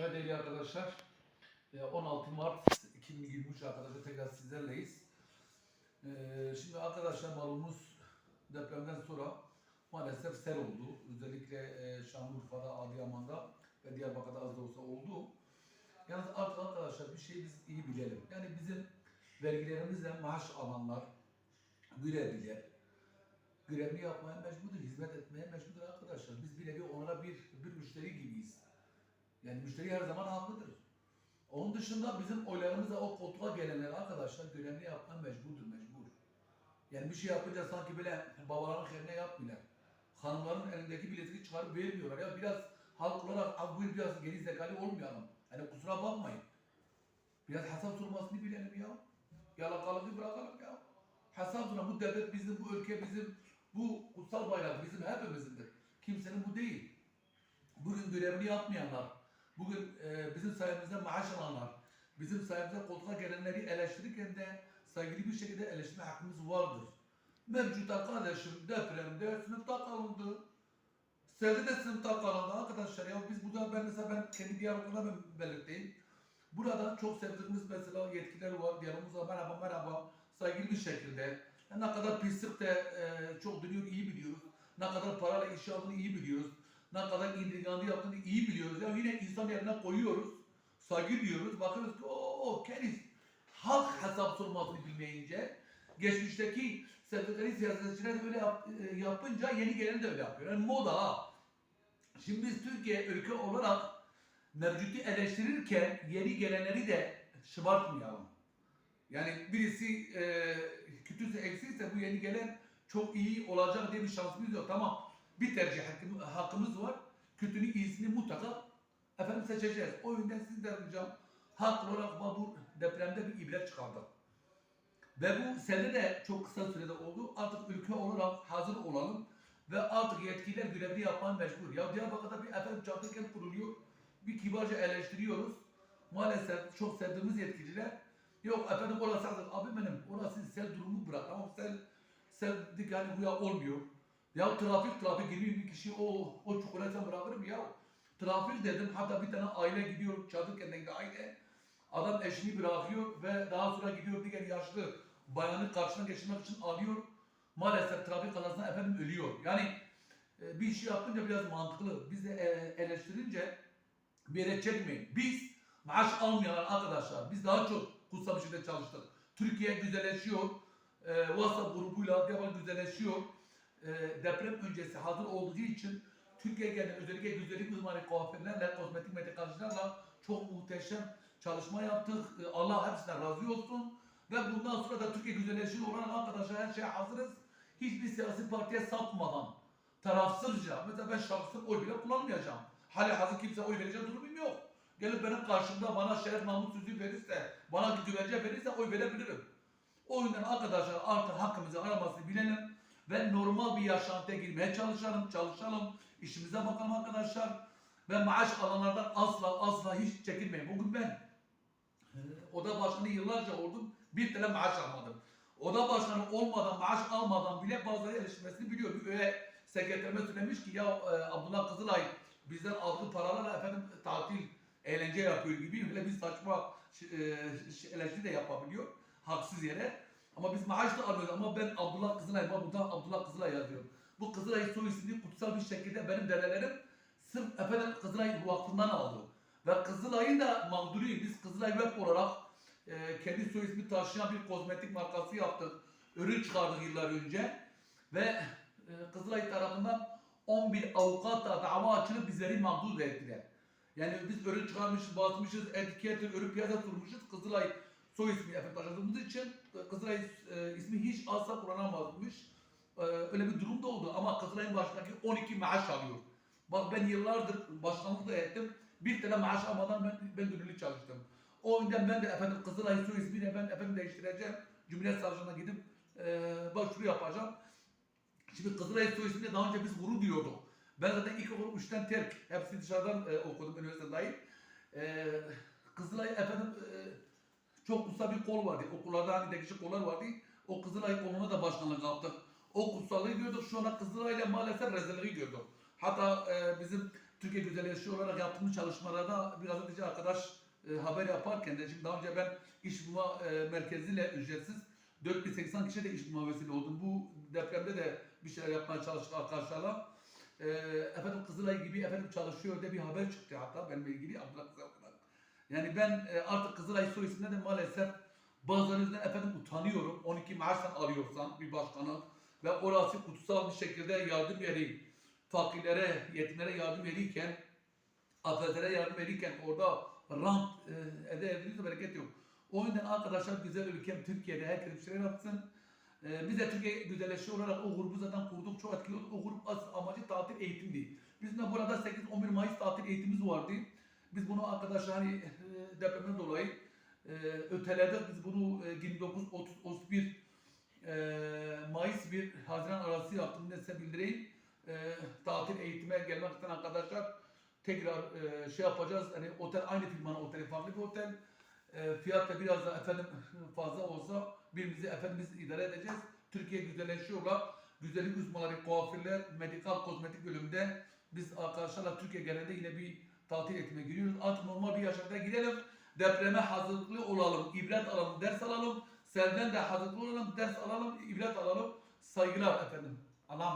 Evet değerli arkadaşlar, e, 16 Mart 2023 arkadaşlar tekrar sizlerleyiz. E, Şimdi arkadaşlar malumunuz depremden sonra maalesef sel oldu. Özellikle e, Şanlıurfa'da, Adıyaman'da ve Diyarbakır'da az da olsa oldu. Yalnız artık arkadaşlar bir şey biz iyi bilelim. Yani bizim vergilerimizle maaş alanlar, görevliler, görevini yapmaya mecburdur, hizmet etmeye mecburdur arkadaşlar. Biz bir nevi onlara bir, bir müşteri gibiyiz. Yani müşteri her zaman haklıdır. Onun dışında bizim oylarımızla o koltuğa gelenler arkadaşlar görevini yapmaya mecburdur, mecbur. Yani bir şey yapınca sanki böyle babaların yerine yapmıyorlar. Hanımların elindeki bileti çıkarıp vermiyorlar. Ya biraz halk olarak abi buyur biraz geri zekalı olmayalım. Hani kusura bakmayın. Biraz hesap sormasını bilelim ya. Yalakalığı bırakalım ya. Hesap sorma. Bu devlet bizim, bu ülke bizim, bu kutsal bayrak bizim hepimizindir. Kimsenin bu değil. Bugün görevini yapmayanlar, bugün e, bizim sayemizde maaş alanlar, bizim sayemizde koltuğa gelenleri eleştirirken de saygılı bir şekilde eleştirme hakkımız vardır. Mevcuta kardeşim depremde sınıfta kalındı. Selde de sınıfta kalındı arkadaşlar ya biz burada ben mesela ben kendi diyalogumda belirteyim. Burada çok sevdiğimiz mesela yetkililer var. Diyalogumuzda merhaba merhaba saygılı bir şekilde. Ne kadar pislik de e, çok dönüyor iyi biliyoruz. Ne kadar parayla iş aldığını iyi biliyoruz. Ne kadar indirgandı yaptığını iyi biliyoruz. Ya yine insan yerine koyuyoruz. Saygı diyoruz. Bakıyoruz ki o keriz. Halk hesap sormasını bilmeyince geçmişteki sevdikleri siyasetçiler öyle yap- e, yapınca yeni gelen de öyle yapıyor. Yani moda. Şimdi biz Türkiye ülke olarak mevcutu eleştirirken yeni gelenleri de şımartmayalım. Yani birisi e, kötüyse eksikse bu yeni gelen çok iyi olacak diye bir şansımız yok. Tamam bir tercih hakkım- hakkımız var. Kötünün iyisini mutlaka efendim seçeceğiz. O yüzden sizden ricam hak olarak bu depremde bir ibret çıkardık. Ve bu sene de çok kısa sürede oldu. Artık ülke olarak hazır olalım ve artık yetkililer görevli yapmaya mecbur. Ya Diyarbakır'da bir efendim çatı kent kuruluyor. Bir kibarca eleştiriyoruz. Maalesef çok sevdiğimiz yetkililer yok efendim orası. Abi benim orası sel durumu bırak. Ama sel, sel yani bu ya olmuyor. Ya trafik trafik 20 bin kişi o, o sen bırakır mı ya? Trafik dedim hatta bir tane aile gidiyor çadır kendine aile. Adam eşini bırakıyor ve daha sonra gidiyor diğer yaşlı bayanı karşına geçirmek için alıyor. Maalesef trafik kazasında efendim ölüyor. Yani e, bir şey yapınca biraz mantıklı. Biz de e, eleştirince bir yere çekmeyin. Biz maaş almayanlar arkadaşlar biz daha çok kutsal bir şekilde çalıştık. Türkiye güzelleşiyor. E, WhatsApp grubuyla devam güzelleşiyor. E, deprem öncesi hazır olduğu için Türkiye genelinde özellikle güzellik uzmanı kuaförlerle, kozmetik medikacılarla çok muhteşem çalışma yaptık. E, Allah hepsinden razı olsun. Ve bundan sonra da Türkiye güzelleşiyor olan arkadaşlar her şeye hazırız. Hiçbir siyasi partiye sapmadan, tarafsızca, mesela ben şahsım oy bile kullanmayacağım. Hali hazır kimse oy verecek durumum yok. Gelip benim karşımda bana şeref namus sözü verirse, bana güvence verirse oy verebilirim. O yüzden arkadaşlar artık hakkımızı aramasını bilelim ve normal bir yaşantıya girmeye çalışalım, çalışalım. işimize bakalım arkadaşlar. Ve maaş alanlardan asla asla hiç çekinmeyin. Bugün ben e, oda başkanı yıllarca oldum. Bir tane maaş almadım. Oda başkanı olmadan, maaş almadan bile bazıları eleştirmesini biliyor. Bir öyle sekreterime söylemiş ki ya e, Abdullah Kızılay bizden aldığı paralarla efendim tatil, eğlence yapıyor gibi öyle bir saçma e, eleştiri de yapabiliyor. Haksız yere. Ama biz maaş da alıyoruz ama ben Abdullah Kızılay, bak burada Abdullah Kızılay yazıyorum. Bu Kızılay soy ismini kutsal bir şekilde benim dedelerim sırf efendim Kızılay Vakfı'ndan aldı. Ve Kızılay'ın da mağduruyum. Biz Kızılay Web olarak e, kendi soy ismi taşıyan bir kozmetik markası yaptık. Ürün çıkardık yıllar önce. Ve e, Kızılay tarafından 11 avukatla dava açılıp bizleri mağdur ettiler. Yani biz ürün çıkarmışız, basmışız, etiket, ürün piyasa sürmüşüz. Kızılay soy ismi efendim taşıdığımız için e, Kızılay e, ismi hiç asla kullanamazmış. E, öyle bir durum da oldu ama Kızılay'ın başındaki 12 maaş alıyor. Bak ben yıllardır başkanlık da ettim. Bir tane maaş almadan ben, ben gönüllü çalıştım. O yüzden ben de efendim Kızılay soy ismini ben efendim değiştireceğim. Cumhuriyet Savcılığına gidip e, başvuru yapacağım. Şimdi Kızılay soy ismini daha önce biz gurur diyorduk. Ben zaten ilk okul üçten terk. Hepsini dışarıdan e, okudum üniversite dahil. E, Kızılay efendim e, çok kutsal bir kol vardı. Okullarda hani değişik kollar vardı. O Kızılay koluna da başkanlık yaptık. O kutsallığı gördük. Şu anda Kızılay'la maalesef rezilliği gördük. Hatta e, bizim Türkiye Güzelleşiyor olarak yaptığımız çalışmalarda bir gazeteci arkadaş e, haber yaparken de şimdi daha önce ben iş bulma e, merkeziyle ücretsiz 4080 kişi de iş bulma vesile oldum. Bu depremde de bir şeyler yapmaya çalıştık arkadaşlarla. E, efendim Kızılay gibi efendim çalışıyor diye bir haber çıktı hatta benimle ilgili Abdullah Kızılay. Yani ben e, artık Kızılay soy isminde de maalesef bazılarınızdan efendim utanıyorum. 12 maaştan alıyorsan bir başkanı ve orası kutsal bir şekilde yardım yeri, fakirlere, yetimlere yardım verirken, afiyetlere yardım verirken orada rant e, ede edilirse bereket yok. O yüzden arkadaşlar güzel ülkem Türkiye'de herkes bir şeyler yapsın. E, biz de Türkiye güzelleşiyor olarak o grubu zaten kurduk. Çok etkili olduk. O grup amacı tatil eğitimdi. Bizim de burada 8-11 Mayıs tatil eğitimimiz vardı. Biz bunu arkadaşlar hani e, depremden dolayı e, öteledik. Biz bunu e, 29, 30, 31 e, Mayıs 1 Haziran arası yaptım. Ne size bildireyim. E, tatil eğitime gelmek isteyen arkadaşlar tekrar e, şey yapacağız. Hani otel aynı firmanın oteli farklı bir otel. E, fiyat da biraz da efendim fazla olsa birimizi efendimiz idare edeceğiz. Türkiye güzelleşiyorlar. Güzellik uzmanları, kuaförler, medikal kozmetik bölümünde biz arkadaşlarla Türkiye genelinde yine bir tatil eğitime giriyoruz. Artık normal bir yaşamda gidelim. Depreme hazırlıklı olalım, ibret alalım, ders alalım. Selden de hazırlıklı olalım, ders alalım, ibret alalım. Saygılar efendim. Allah'a.